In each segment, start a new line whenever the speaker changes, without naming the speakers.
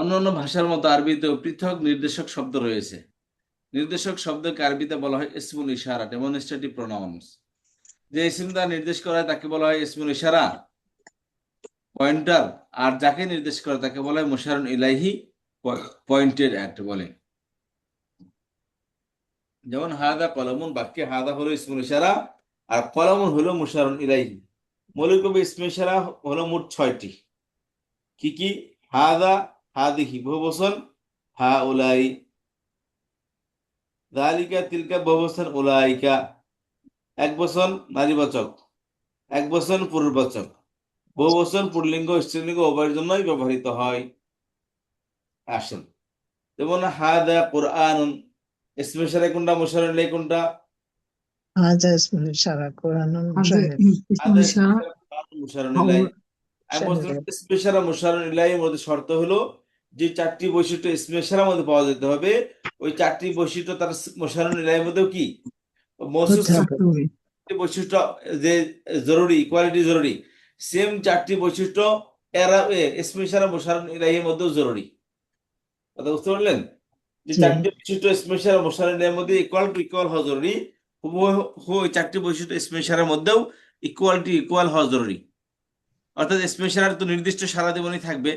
অন্যান্য ভাষার মতো আরবিতেও পৃথক নির্দেশক শব্দ রয়েছে। নির্দেশক শব্দকে আরবিতে বলা হয় ইসমুল ইশারা ডেমনস্ট্রেটিভ প্রোনাউন্স যে ইসিম দ্বারা নির্দেশ করা হয় তাকে বলা হয় ইসমুল ইশারা। পয়েন্টার, আর যাকে নির্দেশ করে তাকে বলা হয় মুশারুন ইলাইহি পয়েন্টেড অ্যাক্ট বলে। যেমন, হাদা কলমুন, বাক্যে হাদা হলো ইসমুল ইশারা, আর কলমুন হলো মুশারুন ইলাইহি। মৌলিক কবি ইসমুল ইশারা হলো মোট ছয়টি। কি কি? হাদা হাদিহি বহু বচন হা ওলাই দালিকা তিলকা বহু বচন এক বচন নারীবাচক এক বচন পুরুষবাচক। বহু বচন পুরলিঙ্গ স্ত্রীলিঙ্গ উভয়ের জন্যই ব্যবহৃত হয়। আসেন। যেমন হাদা কোরআন ইসমে কোনটা মুশারণ লাই কোনটা? হাদা ইসমে সারা মধ্যে শর্ত হলো যে চারটি বৈশিষ্ট্য ইসমে মধ্যে পাওয়া যেতে হবে ওই চারটি বৈশিষ্ট্য তার মোশারুন ইলাহির মধ্যেও কি? বৈশিষ্ট্য যে জরুরি কোয়ালিটি জরুরি সেম চারটি বৈশিষ্ট্য এরা ইসমে সারা মোশারুন মধ্যেও জরুরি। কথা বুঝতে পারলেন? যে চারটি বৈশিষ্ট্য ইসমে সারা মোশারুন মধ্যে ইকুয়াল টু ইকুয়াল হওয়া জরুরি ওই চারটি বৈশিষ্ট্য ইসমে মধ্যেও ইকুয়ালিটি ইকুয়াল হওয়া জরুরি। অর্থাৎ স্পেশাল সারার তো নির্দিষ্ট সারা জীবনই থাকবে।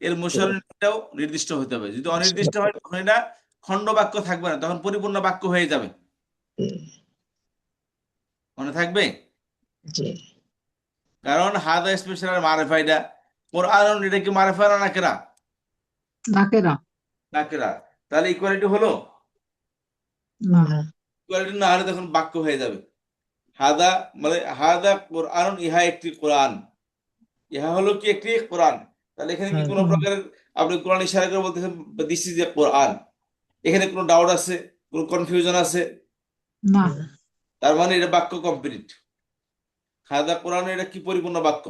এর মুশারুনটাও নির্দিষ্ট হতে হবে। যদি অনির্দিষ্ট হয় তখন এটা খণ্ড বাক্য থাকবে না তখন পরিপূর্ণ বাক্য হয়ে যাবে। মনে থাকবে? কারণ হাদা স্পেশাল মারেফা এটা কোরআন এটা কি মারেফা না নাকেরা?
নাকেরা।
নাকেরা। তাহলে ইকুয়ালিটি হলো?
না।
ইকুয়ালিটি না হলে তখন বাক্য হয়ে যাবে। হাদা মানে হাদা কোরআন ইহা একটি কোরআন। ইহা হলো কি একটি কোরআন? তাহলে এখানে কি কোনো
হুম।
প্রকারের আপনি কোরআন ইশারা করে বলতেছেন দিস ইজ এ কোরআন এখানে কোনো ডাউট আছে? কোনো কনফিউশন আছে?
না।
তার মানে এটা বাক্য কমপ্লিট হাদা কোরআন এটা কি পরিপূর্ণ বাক্য?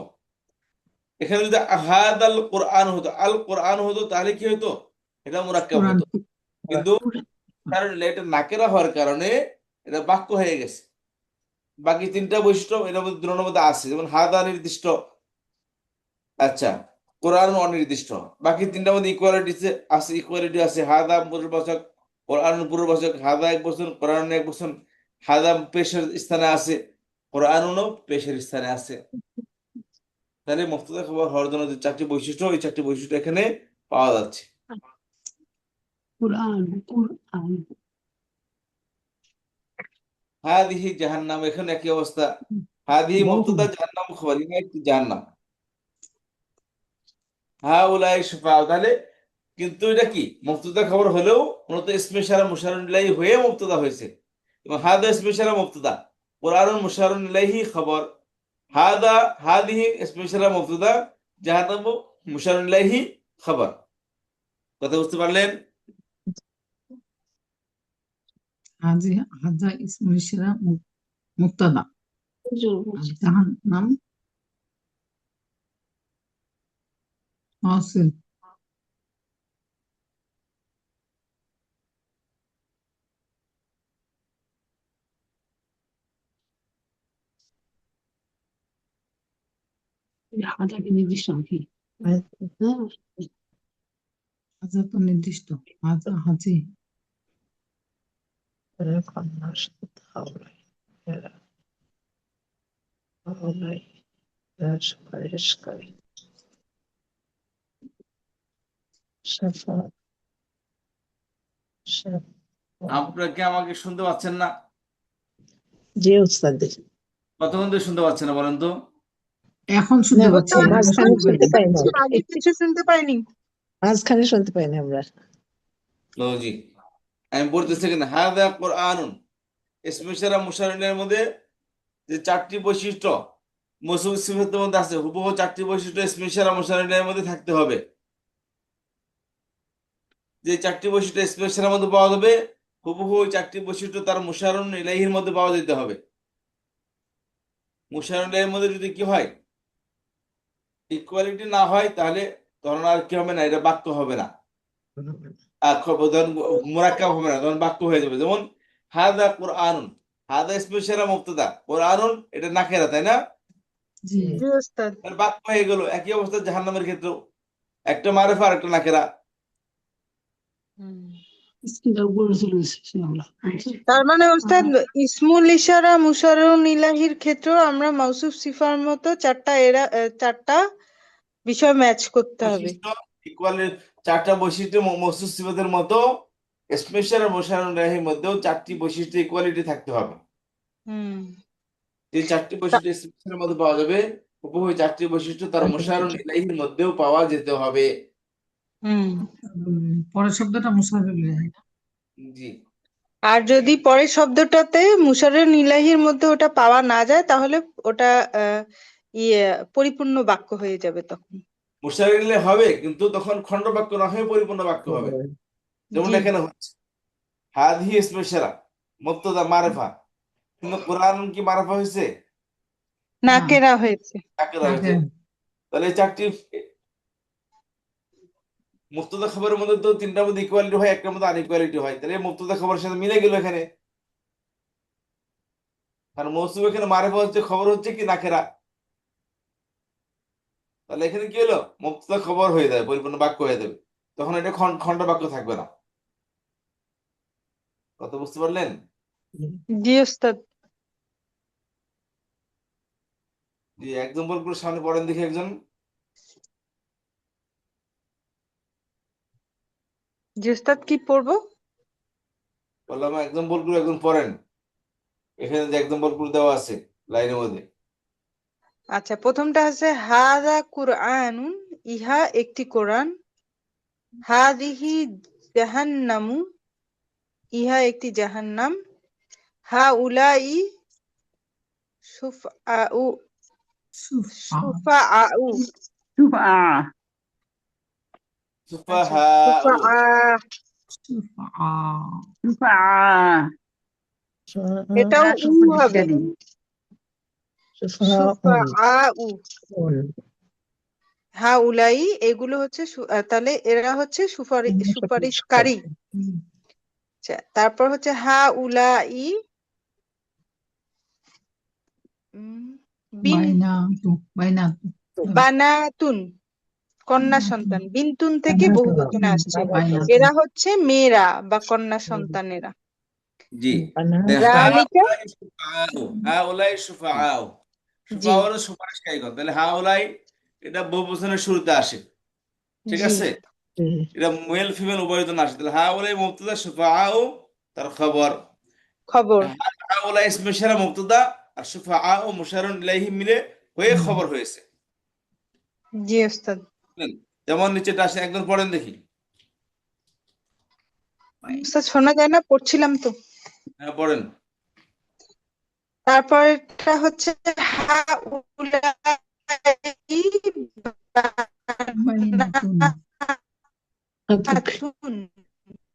এখানে যদি হাদাল কোরআন হতো আল কোরআন হতো তাহলে কি হতো? এটা মুরাক্কাব হতো। কিন্তু কারণ এটা নাকেরা হওয়ার কারণে এটা বাক্য হয়ে গেছে। বাকি তিনটা বৈশিষ্ট্য এটার মধ্যে দুটোর মধ্যে আছে। যেমন হাদা নির্দিষ্ট। আচ্ছা। কোরআন অনির্দিষ্ট। বাকি তিনটার মধ্যে ইকুয়ালিটি আছে ইকুয়ালিটি আছে হাদা পূর্ববাচক কোরআন পূর্ববাচক হাদা এক বছর কোরআন এক বছর হাদা পেশের স্থানে আছে কোরআনও পেশের স্থানে আছে। তাহলে মুক্তদা খবর হওয়ার জন্য যে চারটি বৈশিষ্ট্য ওই চারটি বৈশিষ্ট্য এখানে পাওয়া যাচ্ছে। হাদিহি জাহান্নাম এখানে একই অবস্থা। হাদিহি
বহু।
মুক্তদা জাহান্নাম খবর ইহা হা উলাই তাহলে কিন্তু এটা কি? মুফতুদা খবর হলেও মূলত ইসমেশারা মুশারুল্লাহি হয়ে মুক্তদা হয়েছে। এবং হাদা ইসমেশারা মুফতুদা কোরআন মুশারুল্লাহি খবর। হাদা হাদিহি ইসমেশারা মুফতুদা জাহানাবু মুশারুল্লাহি খবর। কথা বুঝতে পারলেন?
হাদা ইসমেশারা মুফতুদা। জাহান নাম Awesome ಹಾಗಾಗಿ ನಿರ್ದಿಷ್ಟ ಹಾಕಿ ಅದು তো নির্দিষ্ট আজ হাজি
হাওলাই হাওলাই রাজ পারেশ করি
আপনারা কি আমাকে শুনতে পাচ্ছেন না?
জি উস্তাদ
কতক্ষণ ধরে শুনতে পাচ্ছেন না বলেন তো?
এখন শুনতে পাচ্ছি। পাইনি।
কিছু শুনতে পাইনি।
মাঝখানে শুনতে পাই না আমরা।
লো জি আমি বলতেছি কিন্তু হাদা কোরআনুন। ইসমিশারা মুশারিনের মধ্যে যে চারটি বৈশিষ্ট্য মৌসুম সিফাতের মধ্যে আছে হুবহু চারটি বৈশিষ্ট্য ইসমিশারা মুশারিনের মধ্যে থাকতে হবে। যে চারটি বৈশিষ্ট্য ইসমিশারার মধ্যে পাওয়া যাবে হুবহু ওই চারটি বৈশিষ্ট্য তার মুশারুন ইলাইহির মধ্যে পাওয়া যেতে হবে। মুশারুন ইলাইহির মধ্যে যদি কি হয় ইকুয়ালিটি না হয় তাহলে তখন আর কি হবে না এটা বাক্য হবে না। ধরুন মুরাক্কাব হবে না তখন বাক্য হয়ে যাবে। যেমন হাদা কোরআনুন। হাদা স্পেশালা মুক্তদা কোরআনুন এটা নাকেরা তাই না?
জি।
জি ওস্তাদ।
তাহলে বাক্য হয়ে গেল। একই অবস্থা জাহান্নামের ক্ষেত্রেও। একটা মারেফা আর একটা নাকেরা
তার মানে ওস্তাদ ইসমুল ইশারা মুশাররুন ইলাহির ক্ষেত্রেও আমরা মাউসুফ সিফার মতো চারটা এরা চারটা বিষয় ম্যাচ করতে হবে।
বৈশিষ্ট্য ইকুয়ালের চারটা বৈশিষ্ট্য ম- মখসুস সিফাতের মতো স্পেশাল আর মোশাররফের মধ্যেও চারটি বৈশিষ্ট্য ইকুয়ালিটি থাকতে হবে।
হুম।
যে চারটি বৈশিষ্ট্য স্পেশালের মধ্যে পাওয়া যাবে ওই চারটি বৈশিষ্ট্য তার মোশাররফ ইলাহির মধ্যেও পাওয়া যেতে হবে।
পরের শব্দটা মুসাফির
জি।
আর যদি পরের শব্দটাতে মুশাররুন ইলাহির মধ্যে ওটা পাওয়া না যায় তাহলে ওটা আহ, ইয়ে পরিপূর্ণ বাক্য হয়ে যাবে তখন।
মোশাররফ ইলাহি হবে কিন্তু তখন খণ্ড বাক্য না হয়ে পরিপূর্ণ বাক্য হবে। যেমন এখানে হচ্ছে। হাদিহি স্পেশালা মুবতাদা মারফা। কিন্তু কোরআন কি মারফা হয়েছে?
নাকেরা হয়েছে?
নাকেরা হয়েছে। তাহলে চারটি মুক্তদা খবরের মধ্যে তো তিনটার মধ্যে ইকুয়ালিটি হয় একটার মধ্যে আনইকুয়ালিটি হয়। তাহলে মুক্তদা খবরের সাথে মিলে গেল এখানে। আর মৌসুম এখানে মারেফা হচ্ছে খবর হচ্ছে কি নাকেরা তাহলে এখানে কি হলো? মুক্তদা খবর হয়ে যাবে পরিপূর্ণ বাক্য হয়ে যাবে। তখন এটা খণ্ড বাক্য থাকবে না। কথা বুঝতে পারলেন?
জি ওস্তাদ।
জি এক্সাম্পল করে সামনে পড়েন দেখি একজন।
জি ওস্তাদ কি পড়ব?
বললাম এক্সাম্পল করে একজন পড়েন। এখানে যে এক্সাম্পল করে দেওয়া আছে লাইনের মধ্যে।
আচ্ছা প্রথমটা আছে হাদা কুরআনুন ইহা একটি কোরআন। হাদিহি জাহান্নামু ইহা একটি জাহান্নাম। হা উলাই সুফআউ।
সুফা
সুফাআউ। সুফাআ।
সুফা
এটাও উ হবে সুফাআউ হা উলাই এগুলো হচ্ছে তাহলে এরা হচ্ছে সুপারি সুপারিশকারী
হুম,
আচ্ছা তারপর হচ্ছে হা উলাই বানাতুন কন্যা সন্তান। বিন্তুন থেকে বহু বচনে আসছে। এরা হচ্ছে মেয়েরা বা কন্যা সন্তানেরা।
জি।
যালিকা
হাউলাই হলো সুপারিশকারীগণ তাহলে হাউলাই এটা বহুবচনের শুরুতে আসে। ঠিক আছে? এটা মেল ফিমেল উভয়ের জন্য আসে। তাহলে হাউলাই মুবতাদা সুফাআউ তার খবর।
খবর।
হাউলাই ইসমে ইশারা মুবতাদা আর মুশারুন ইলাইহি মিলে হয়ে খবর হয়েছে।
জি ওস্তাদ?
যেমন নিচেটা আসে একজন পড়েন দেখি।
ওস্তাদ শোনা যায় না পড়ছিলাম তো।
হ্যাঁ পড়েন।
তারপরটা হচ্ছে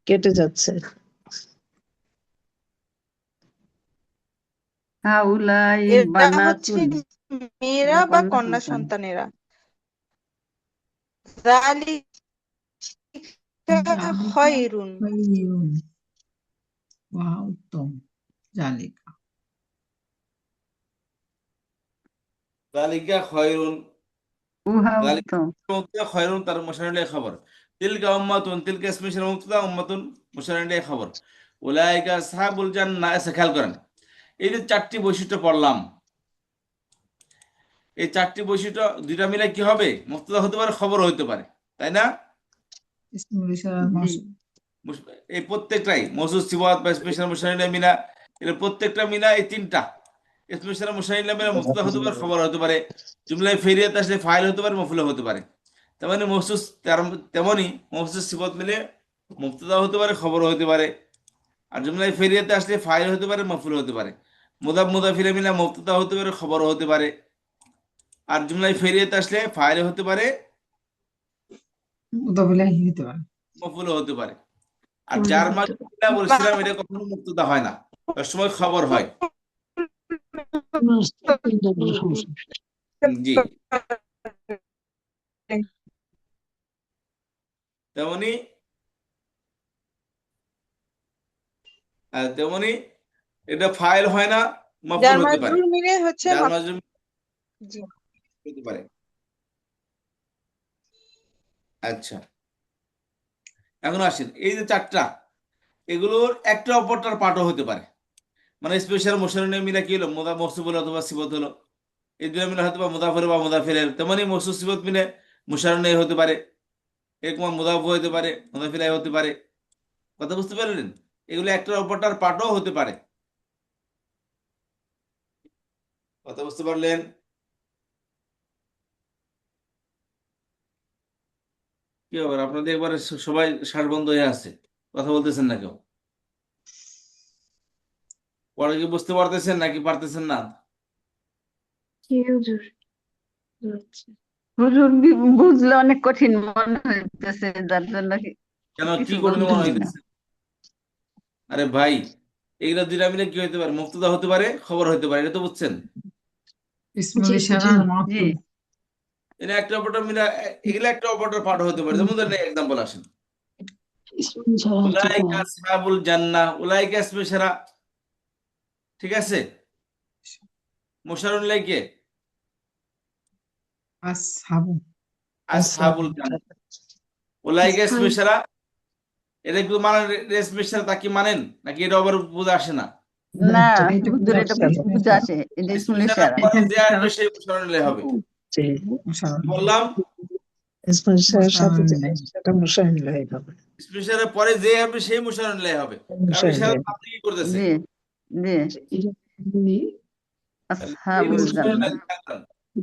কেটে যাচ্ছে।
মেয়েরা বা কন্যা সন্তানেরা? যালিকা খয়রুন
ওয়া উত্তম জালিকা
যালিকা খয়রুন তার খবর তিলকা উম্মাতুন তিলকা উম্মাতুন খবর উলাইকা আসহাবুল জান্নাহ এসে খেয়াল করেন এই যে চারটি বৈশিষ্ট্য পড়লাম এই চারটি বৈশিষ্ট্য দুইটা মিলে কি হবে? মুক্তদা হতে পারে খবর হতে পারে। তাই না।
মাসুদ
এই প্রত্যেকটাই মজুদ সিবাত বা স্পেশাল মিনা এর প্রত্যেকটা মিনা এই তিনটা। স্পেশাল মিনা মুক্তদা হতে পারে খবর হতে পারে। জুমলায় ফেরিয়াত আসলে ফাইল হতে পারে মফুলা হতে পারে। তেমনি মহসুস তেমনি মহসুস সিবত মিলে মুক্তদা হতে পারে খবর হতে পারে। আর জুমলায় ফেরিয়াতে আসলে ফাইল হতে পারে মফুল হতে পারে। মুদাব মুদাফিরে মিলে মুক্তদা হতে পারে খবর হতে পারে। আর জুমলায় ফেরিয়াতে আসলে ফাইল হতে পারে
মুদাবিলাহি হতে পারে।
মফুল হতে পারে। আর যার মাঝে বলছিলাম এটা কখনো মুক্তদা হয় না। সময় খবর হয়। জি। তেমনি তেমনি এটা ফাইল হয় না মফুল হতে পারে।
হচ্ছে জি।
হতে পারে। আচ্ছা। এখন আসেন। এই যে চারটা, এগুলোর একটা অপরটার পাঠও হতে পারে। মানে স্পেশাল মিলা কি হলো? মোদা মরসুব অথবা সিবত হলো। এই দুটো হয়তো বা বা তেমনই মরসুব, সিবত মিলে হতে পারে। এরকম মুদাফ হতে পারে হতে পারে। কথা বুঝতে পারলেন? এগুলো একটা অপরটার পাঠও হতে পারে। কথা বুঝতে পারলেন? কি ব্যাপার আপনাদের একবারে সবাই ষাট বন্ধ হয়ে আছে। কথা বলতেছেন না কেউ? পরে কি বুঝতে পারতেছেন নাকি পারতেছেন না?
হুজুর
হুজুর বি- বুঝলে অনেক কঠিন মনে হইতেছে যার জন্য
কেন কি
কিছু
মনে হইতেছে? আরে ভাই এগুলো দুইটা মিলে কি হতে পারে? মুক্তদা হতে পারে খবর হইতে পারে এটা তো বুঝছেন।
ইসমুল ইশারা
একটা অপরটা মিলে এগুলো একটা অপরটার পাঠ হতে পারে। যেমন ধরেন এক্সাম্পল আসেন। উলাইকা। আসহাবুল জান্নাহ উলাইকা ইসমে সেরা। ঠিক আছে? মুশারুন লাইকে?
আসহাবু
আসহাবুল জান্নাহ। উলাইকা ইসমে সেরা। এটা কি মানেন ইসমে সেরা তা কি মানেন? নাকি এটা আবার বুঝে আসে না?
না এটা বুঝে আসে এটা ইসমুল
সেরা হবে। বললাম?
লাই।
পরে যে হবে সেই হবে। কি করতেছে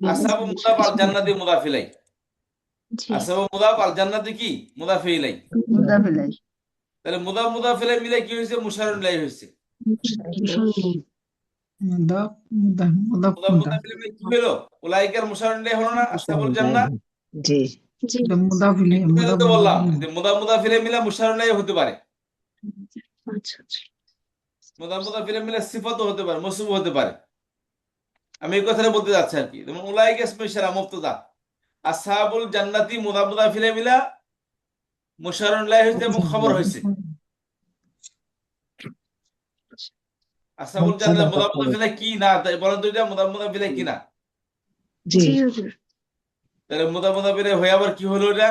আসাবু মুদাফ আল জান্নাতি মুদাফিলাই
জি।
আসাবু মুদাফ আল জান্নাতি কি? মুদাফিলাই
মুদাফিলাই
তাহলে মুদাফ মুদাফিলাই মিলে কি হয়েছে? মুশারুন লাই হয়েছে।
মুদাফ মুদাফ মুদাফ
মুদাফ
মুদাফ
মুদাফিলাই মিলে কি হলো? উলাইকার মুশারুন হলো না আসাবুল জান্নাহ
জি। জি।
মুদাফ ইলাইহি মুদাফ
তো বললাম যে মুদাফ মুদাফিলাই মিলে মুশারুন লাই হতে পারে।
আচ্ছা আচ্ছা।
মুদাফ মুদাফিলাই মিলে সিফাতও হতে পারে মসুব হতে পারে। আমি এই কথাটা বলতে যাচ্ছি আর কি। যেমন উলাইকা স্পেশাল মুফতাদা। আসহাবুল জান্নাতি মুদাফ মুদাফিলাই মিলা মুশারুন লাই হয়েছে এবং খবর হয়েছে। আসহাবুল জান্নাত মুদাফ কি না? তাই বলেন তো এটা মুদাফ মুদাফিলাই কি না?
জি। হুজুর
তাহলে মুদাফ মুদাফিলাই হয়ে আবার কি হলো এটা?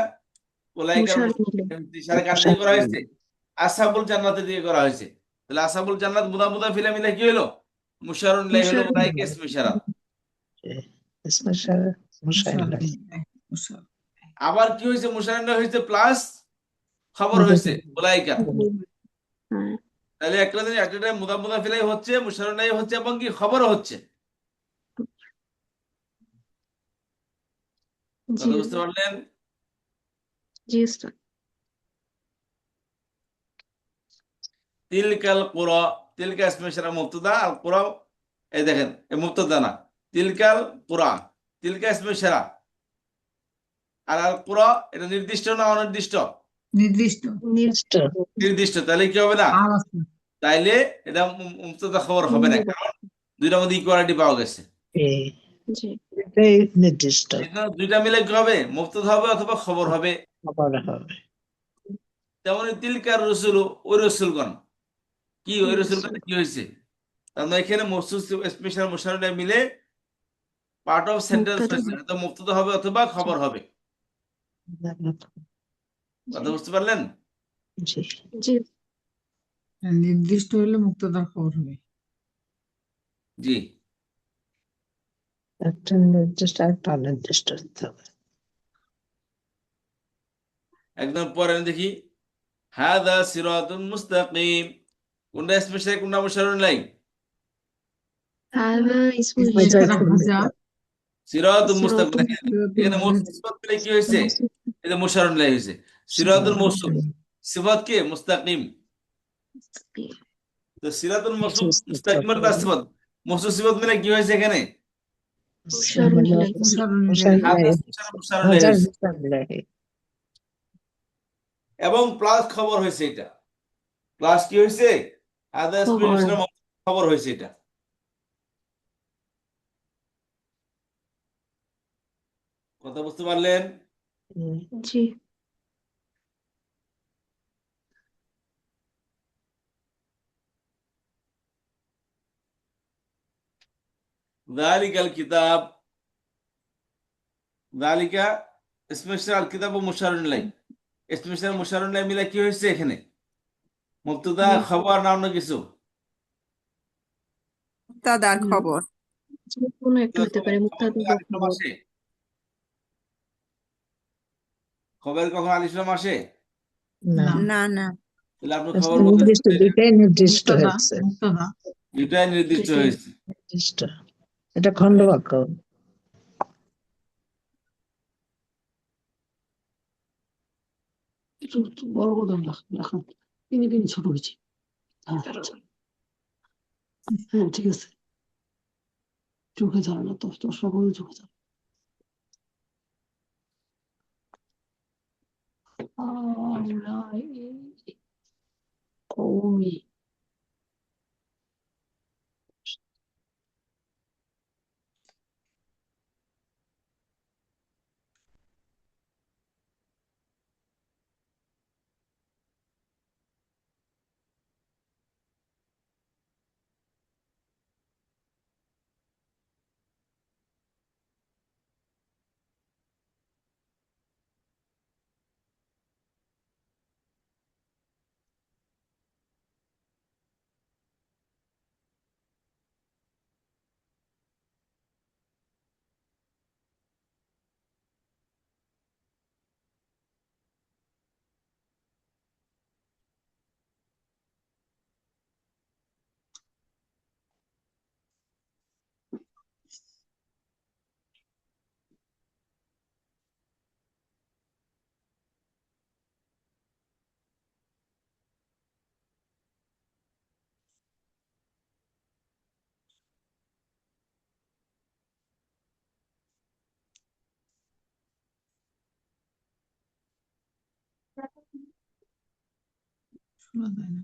কার হয়েছে। আসহাবুল জান্নাতে দিয়ে করা হয়েছে। তাহলে আসহাবুল জান্নাত মুদা মুদা ফিলে মিলে কি হলো? মুশারুন লাই হলো
লাই।
ইসম
মুশাররফ
আবার কি হয়েছে? মুশারুন হয়েছে প্লাস খবর হয়েছে উলাইকা
হ্যাঁ।
তাহলে একটা দিন একটা টাইম মুদা মুদা ফিলাই হচ্ছে মুশারুন হচ্ছে এবং কি খবরও হচ্ছে। বুঝতে পারলেন?
জি
তিলকাল কুরা তিলকা ইসম ইশারা মুবতাদা আল কুরা এই দেখেন এই মুবতাদা না তিলকাল কুরা তিলকা ইসম ইশারা। আর আল কুরা এটা নির্দিষ্ট না অনির্দিষ্ট?
নির্দিষ্ট।
নির্দিষ্ট।
নির্দিষ্ট তাহলে কি হবে না? তাইলে এটা মু- মুবতাদা খবর হবে না কারণ দুইটার মধ্যে ইকুয়ালিটি পাওয়া গেছে।
নির্দিষ্ট।
দুইটা মিলে কি হবে? মুবতাদা হবে অথবা খবর হবে।
হবে।
তেমনি তিলকার রসুল ওই রসুলগণ কি ওই রসুলগণ কি হয়েছে? তার মানে এখানে মসুস স্পেশাল মুশারুনে মিলে পার্ট অফ সেন্টেন্স হয়েছে তো হবে অথবা খবর হবে। কথা বুঝতে পারলেন?
নির্দিষ্ট হলে মুক্তদার খবর হবে।
জি।
একটা নির্দিষ্ট একটা অনির্দিষ্ট
একদম পরে দেখি হাদা সিরাতুন মুস্তাকিম। কোনটা স্পেশাল কোনটা
অনুসরণ
নাই?
সিরাতুন
মুস্তাকিম। এখানে মুস্তাকিম। কি হয়েছে? এটা মুসরণ লাই হয়েছে? সিরাতুল মৌসুম সিফাত কে? মুস্তাকিম। তো সিরাতুল মৌসুম মুস্তাকিমের তার সিফাত। মৌসুম সিফাত মানে কি হয়েছে এখানে? এবং প্লাস খবর হয়েছে এটা। প্লাস কি হয়েছে? আদার্স
খবর
হয়েছে এটা। কথা বুঝতে পারলেন?
জি।
দালিকাল কিতাব দালিকা স্পেশাল কিতাব ও স্পেশাল মিলা কি হয়েছে এখানে মুক্তদা খবর না অন্য কিছু
খবর
কখন আল আসে
না
না না
খবর দুটাই
নির্দিষ্ট হয়েছে।
দুটাই নির্দিষ্ট হয়েছে।
এটা খণ্ডবাক্য
একটু একটু বড় তিনি তিনি ছোট হয়েছে। হ্যাঁ হ্যাঁ ঠিক আছে। চোখে যাবে না তো সকলে চোখে
শোনা যায় না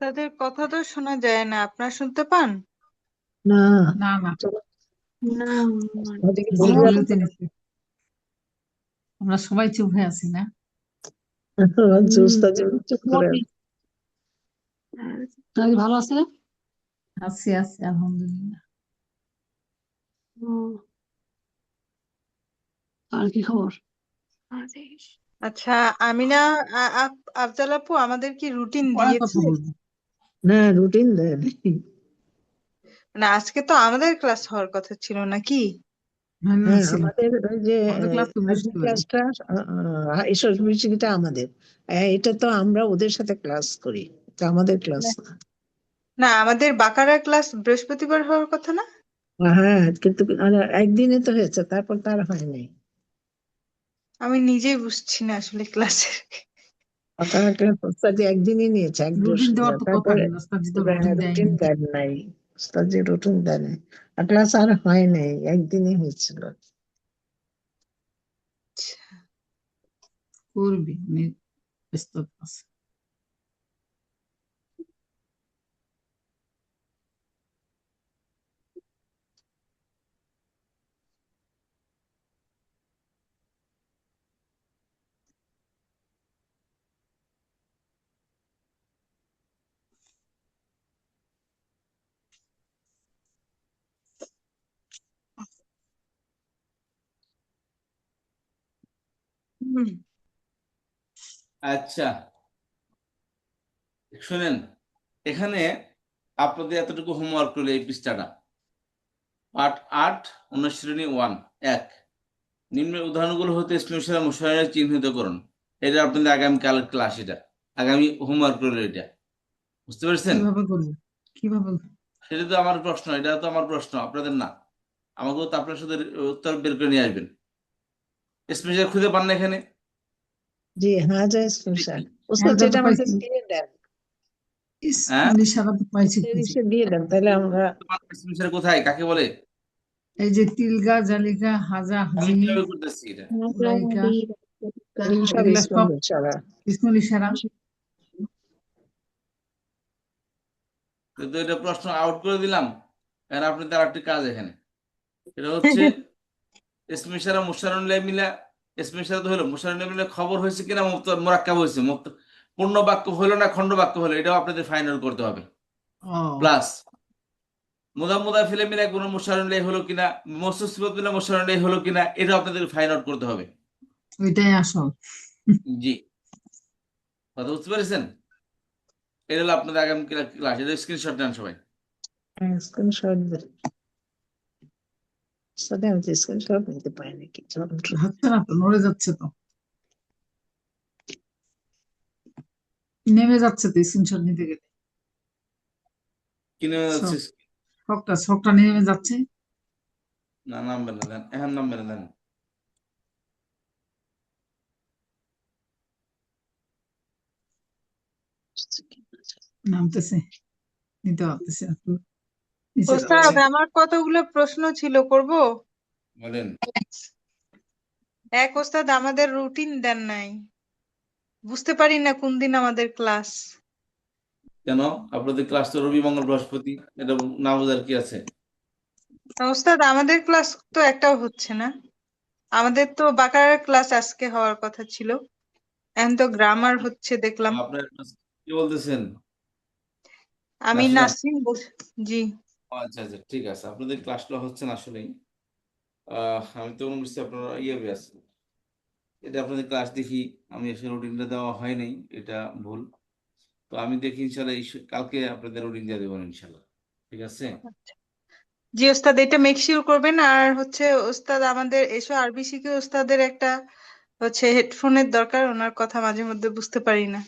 তাদের কথা তো শোনা যায় না। আপনার শুনতে পান?
না।
না আমরা সবাই চুপ হয়ে আছি না।
নাকি ভালো আছে
আছি আছি আলহামদুলিল্লাহ।
আর কি খবর?
আচ্ছা আমিনা আফজাল আপু আমাদের কি রুটিন দিয়েছে?
না রুটিন দেয়নি
মানে আজকে তো আমাদের ক্লাস হওয়ার কথা ছিল নাকি?
হ্যাঁ না
হ্যাঁ আমাদের ওই যে ক্লাসটা ঈশ্বর মিউজিকটা আমাদের। এটা তো আমরা ওদের সাথে ক্লাস করি। এটা আমাদের ক্লাস না।
না আমাদের বাকারা ক্লাস বৃহস্পতিবার হওয়ার কথা না?
হ্যাঁ কিন্তু মানে একদিনে তো হয়েছে তারপর তার হয়নি
আমি নিজেই বুঝছি না আসলে ক্লাসের
ক্লাস একদিনই নিয়েছে এক বৃহস্পতিবার তারপরে
নেই। ওস্তাদ তো রুটিন
রুটিন
দেয়নি
দেন নাই ওস্তাদ যে রুটিন দেন নাই আর ক্লাস আর হয় নাই একদিনই হয়েছিল
করবি উনি ব্যস্ততা আছে
আচ্ছা। শুনেন এখানে আপনাদের এতটুকু হোমওয়ার্ক করলে এই পৃষ্ঠাটা। পাঠ আট অনুশ্রেণী ওয়ান এক। নিম্নের উদাহরণগুলো হতে স্পেশাল মুশারের চিহ্নিত করুন। এটা আপনাদের আগামীকাল ক্লাস এটা। আগামী হোমওয়ার্ক করলে এটা। বুঝতে পেরেছেন?
কীভাবে?
সেটা তো আমার প্রশ্ন এটা তো আমার প্রশ্ন আপনাদের না। আমাকেও তো আপনার সাথে উত্তর বের করে নিয়ে আসবেন। স্পেশাল খুঁজে পান না এখানে?
জি হাজা স্পেশাল। ওস্তাদ যেটা
তো
আমাকে দিয়ে দেন।
হ্যাঁ?
তো
দিয়ে দেন তাহলে আমরা
স্পেশাল কোথায়? কাকে বলে?
এই যে তিলগা জালিগা হাজা
আমি
হাজি
কীভাবে করতেছি এটা?
লাইকা
সব
এগুলা সব
ইসলামের ছাড়া
ইসমাইল ইশারা।
কিন্তু এটা প্রশ্ন আউট করে দিলাম কারণ আপনি তার একটি কাজ এখানে। এটা হচ্ছে স্পেশাল মুশারুল মিলা স্পেশাল তো হলো মুশারুল মিলা খবর হয়েছে কিনা মুক্ত মোরাক্কাব হয়েছে মুক্ত পূর্ণ বাক্য হলো না খণ্ড বাক্য হলো এটাও আপনাদের ফাইনাল করতে হবে। প্লাস মুদা মুদা ফিলে মিলা কোনো মুশারুল হলো কিনা মসুসিবত মিলা মুশারুল হলো কিনা এটাও আপনাদের আউট করতে হবে।
ওইটাই আসল।
জি। কথা বুঝতে পেরেছেন? এটা হলো আপনাদের আগামী ক্লাস এটা স্ক্রিনশট নেন সবাই।
স্ক্রিনশট স্ক্রিনশট নিতে পারি নাকি
না তো নড়ে যাচ্ছে তো নেমে যাচ্ছে তো স্ক্রিনশট নিতে গেলে
যাচ্ছে
নেমে যাচ্ছে
না নামবে না দেন এখন নামবে না দেন
নামতেছে নিতে পারতেছে
ওস্তাদ আমার কতগুলো প্রশ্ন ছিল করব?
বলেন।
এক ওস্তাদ আমাদের রুটিন দেন নাই। বুঝতে পারি না কোন দিন আমাদের ক্লাস
কেন? আপনাদের ক্লাস তো রবি মঙ্গল বৃহস্পতি এটা না বোঝার কি আছে?
ওস্তাদ আমাদের ক্লাস তো একটাও হচ্ছে না। আমাদের তো বাকারার ক্লাস আজকে হওয়ার কথা ছিল। এখন তো গ্রামার হচ্ছে দেখলাম।
আপনার কি বলতেছেন?
আমি
নাসরিন।
জি।
আচ্ছা আচ্ছা ঠিক আছে। আপনাদের ক্লাসটা হচ্ছে না আসলেই। আমি তো আপনারা ইয়ে এটা আপনাদের ক্লাস দেখি। আমি এসে রুটিনটা দেওয়া হয় নাই, এটা ভুল। তো আমি দেখি ইনশাল্লাহ কালকে আপনাদের রুটিন দিয়ে দেবো ইনশাল্লাহ ঠিক আছে?
জি, ওস্তাদ, এটা মেক শিওর করবেন। আর হচ্ছে, ওস্তাদ, আমাদের এসো আরবি শিখে ওস্তাদের একটা হচ্ছে হেডফোনের দরকার। ওনার কথা মাঝে মধ্যে বুঝতে পারি না।